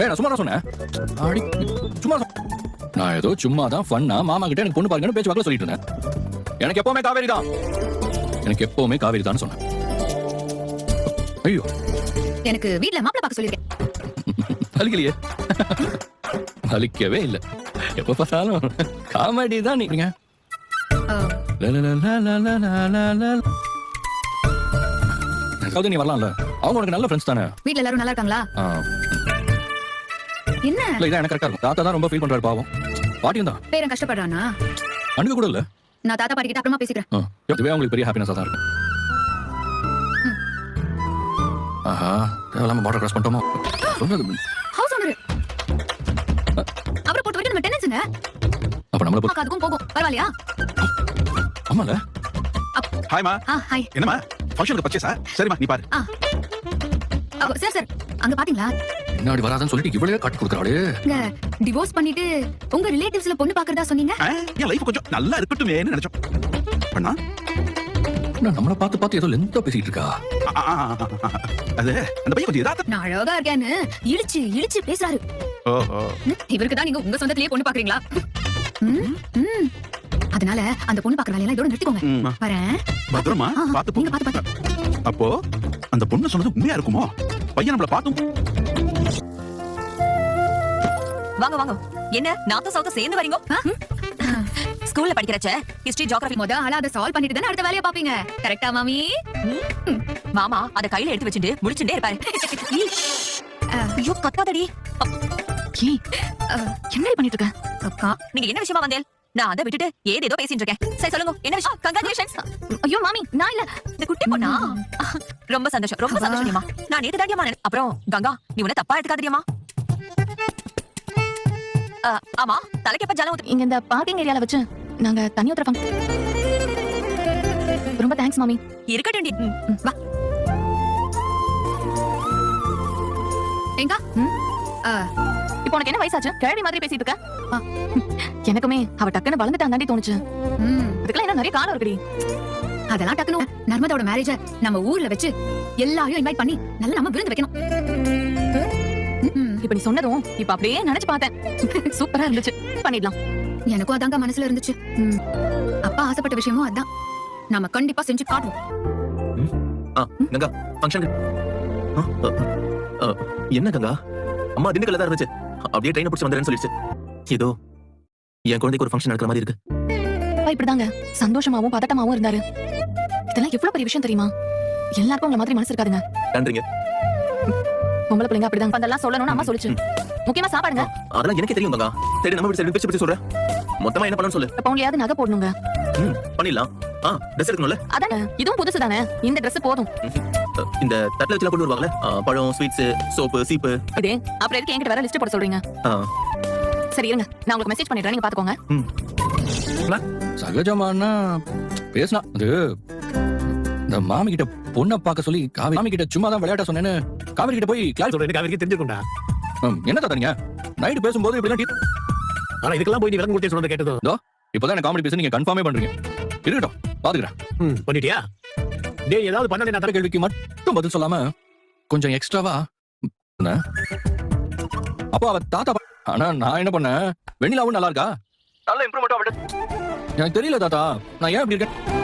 ஏய் நான் சும்மா சொன்னேன். அடி சும்மா நான் ஏதோ சும்மா தான் ஃபன்னா மாமா கிட்ட எனக்கு பொண்ணு பாருங்கன்னு பேச்சு வாக்கில் சொல்லிட்டு இருந்தேன். எனக்கு எப்பவுமே காவேரி தான். எனக்கு எப்பவுமே காவேரி தான் சொன்னேன். ஐயோ. எனக்கு வீட்ல மாப்பிள பார்க்க சொல்லிருக்கேன் வலிக்கலையே வலிக்கவே இல்லை. எப்ப பார்த்தாலும் காமெடி தான் நீங்க. நீ வரலாம்ல. அவங்க உனக்கு நல்ல ஃப்ரெண்ட்ஸ் தானே? வீட்ல எல்லாரும் நல்லா இருக்காங்களா? ஆ, என்ன? இல்ல இதான் எனக்கு கரெக்டா இருக்கும். தாத்தா தான் ரொம்ப ஃபீல் பண்றாரு பாவம். பாட்டியும் தான். பேரன் கஷ்டப்படுறானா? அனுப்ப கூட இல்ல. நான் தாத்தா பாட்டி கிட்ட அப்புறமா பேசிக்கிறேன். ஆ, இதுவே அவங்களுக்கு பெரிய ஹாப்பினஸா தான் இருக்கும். ஆஹா தேவையில்லாம பார்டர் கிராஸ் பண்ணிட்டோமோ? சொன்னது ஹவுஸ் ஓனர் அவரை பொறுத்த வரைக்கும் நம்ம டெனன்ஸுங்க அப்ப நம்மள பொறுத்து- அதுக்கும் போகும். பரவாயில்லையா? ஆமால ஹாய்மா ஆ ஹாய் என்னம்மா? ஃபங்க்ஷனுக்கு பர்ச்சேஸா? சரிம்மா நீ பாரு. அப்ப, சார் சார் அங்க பாத்தீங்களா? முன்னாடி வராதுன்னு சொல்லிட்டு இவ்வளவே காட்டி கொடுக்குறாளே. இங்க டிவோர்ஸ் பண்ணிட்டு உங்க ரிலேட்டிவ்ஸ்ல பொண்ணு பாக்குறதா சொன்னீங்க? என் லைஃப் கொஞ்சம் நல்லா இருக்கட்டுமேன்னு நினைச்சோம். பண்ணா நம்மள பார்த்து பார்த்து ஏதோ லென்த்தா பேசிட்டு இருக்கா. அது அந்த பையன் கொஞ்சம் இதாத்த நான் அழகா இருக்கேன்னு இழிச்சு இழிச்சு பேசுறாரு. இவருக்கு தான் நீங்க உங்க சொந்தத்திலேயே பொண்ணு பாக்குறீங்களா? ம், ம். அதனால அந்த பொண்ணு பாக்குற வேலையெல்லாம் இதோட நிறுத்திக்கோங்க. வரேன். பத்திரமா ஆ, ஆ, பார்த்து நீங்க போ பாத்து பாத்து அப்போ அந்த பொண்ணு சொன்னது உண்மையா இருக்குமோ? பையன் நம்மள பார்த்தும் வாங்க வாங்க. என்ன நாத்தும் சவுத்தும் சேர்ந்து வரீங்க? ஸ்கூல்ல படிக்கிறச்ச ஹிஸ்டரி ஜியோகிராஃபி முத ஆளா அதை சால்வ் பண்ணிட்டு தானே அடுத்த வேலையை பாப்பீங்க கரெக்டா மாமி? மாமா அத கையில எடுத்து வச்சுட்டு முடிச்சுட்டே இருப்பாரு. ஐயோ கத்தாதடி. என்ன பண்ணிட்டு இருக்க? அக்கா நீங்க என்ன விஷயமா வந்தேன்? நான் அதை விட்டுட்டு ஏதேதோ பேசிட்டு இருக்கேன் சரி சொல்லுங்க. என்ன விஷயம்? கங்க்ராச்சுலேஷன்ஸ் ஐயோ மாமி நான் இல்ல. இந்த குட்டி பொண்ணா? ரொம்ப சந்தோஷம் ரொம்ப சந்தோஷம் நான் நேத்து தாண்டியம்மா நினை- அப்புறம் கங்கா நீ உன்ன தப்பா எடுத்துக்காதடியம்மா அஹ், ஆமா தலைக்கு எப்ப ஜலம் இங்க இந்த பார்க்கிங் ஏரியால வச்சு நாங்க தண்ணி ஊத்துறோம் ரொம்ப தேங்க்ஸ் மாமி. இருக்கட்டும் வா. எங்க? இப்போ உனக்கு என்ன வயசாச்சு? கேள்வி மாதிரி பேசிட்டு இருக்க. எனக்குமே அவ டக்குன்னு வளர்ந்துட்டான் தாண்டி தோணுச்சு. ம், இதுக்கெல்லாம் என்ன நிறைய காலம் இருக்குடி. அதெல்லாம் டக்குனு நர்மதாவோட மேரேஜ நம்ம ஊர்ல வச்சு எல்லாரையும் இன்வைட் பண்ணி நல்லா நம்ம விருந்து வைக்கணும். இப்ப நீ சொன்னதும் இப்ப அப்படியே நினைச்சு பார்த்தேன். சூப்பரா இருந்துச்சு. பண்ணிடலாம். எனக்கும் அதாங்க மனசுல இருந்துச்சு. அப்பா ஆசைப்பட்ட விஷயமும் அதான். நாம கண்டிப்பா செஞ்சு காட்டுவோம். கங்கா என்ன கங்கா? அம்மா திண்டுக்கல்ல தான் இருந்துச்சு. அப்படியே ட்ரெயினை பிடிச்சி வந்துடுறேன்னு சொல்லிடுச்சு. ஏதோ என் குழந்தைக்கு ஒரு ஃபங்க்ஷன் நடக்கிற மாதிரி இருக்கு. இப்படிதாங்க. சந்தோஷமாவும் பதட்டமாவும் இருந்தாரு. இதெல்லாம் எவ்வளவு பெரிய விஷயம் தெரியுமா? எல்லாருக்கும் உங்களை மாதிரி மனசு இருக்காதுங்க. நன்றிங்க. பொம்பளை பிள்ளைங்க அப்படிதான் அதெல்லாம் சொல்லணும்னு அம்மா சொல்லுச்சு. முக்கியமா சாப்பாடுங்க. அதெல்லாம் எனக்கே தெரியும் கங்கா சரி நம்ம வீட்டு சைடு பிரிச்சு பிரிச்சு சொல்றேன். மொத்தமா என்ன பண்ணணும்னு சொல்லு. பவுன்லயாவது நகை போடணுங்க. பண்ணிடலாம். ஆ ட்ரெஸ் எடுக்கணும்ல? அதானே இதுவும் புதுசு தானே. இந்த Dress போதும். இந்த தட்டில் வச்சுலாம் கொண்டு வருவாங்கல்ல? ஆ, பழம் ஸ்வீட்ஸ் சோப்பு சீப்பு இதே அப்புறம் எதுக்கு என்கிட்ட வேற லிஸ்ட் போட சொல்றீங்க? சரி இருங்க. நான் உங்களுக்கு மெசேஜ் பண்ணிடுறேன். நீங்க பாத்துக்கோங்க. சகஜமானா பேசினா அது இந்த மாமி கிட்ட பொண்ணை பார்க்க சொல்லி காவேரி மாமி கிட்ட சும்மா தான் விளையாட்ட சொன்னேன்னு காவேரி கிட்ட போய் கிளாஸ் சொல்றேன். அவருக்கு தெரிஞ்சிருக்கும்டா. என்ன தாத்தீங்க நைட்டு பேசும்போது இப்படிலாம் டீ- ஆனா இதுக்கெல்லாம் போய் நீ விளக்கம் கொடுத்தே சொன்னதை கேட்டதும். இப்பதான் எனக்கு காமெடி பேச நீங்க கன்ஃபார்மே பண்றீங்க. இருக்கட்டும். பாத்துக்கிறேன். பண்ணிட்டியா? டேய் ஏதாவது பண்ணல நான் அடுத்த கேள்விக்கு மட்டும் பதில் சொல்லாம கொஞ்சம் எக்ஸ்ட்ராவா. அப்போ அவ தாத்தா ஆனா நான் என்ன பண்ணேன்? வெண்ணிலாவும் நல்லா இருக்கா? நல்ல இம்ப்ரூவ்மெண்ட் அவட்ட எனக்கு தெரியல தாத்தா. நான் ஏன் இப்படி இருக்கேன்?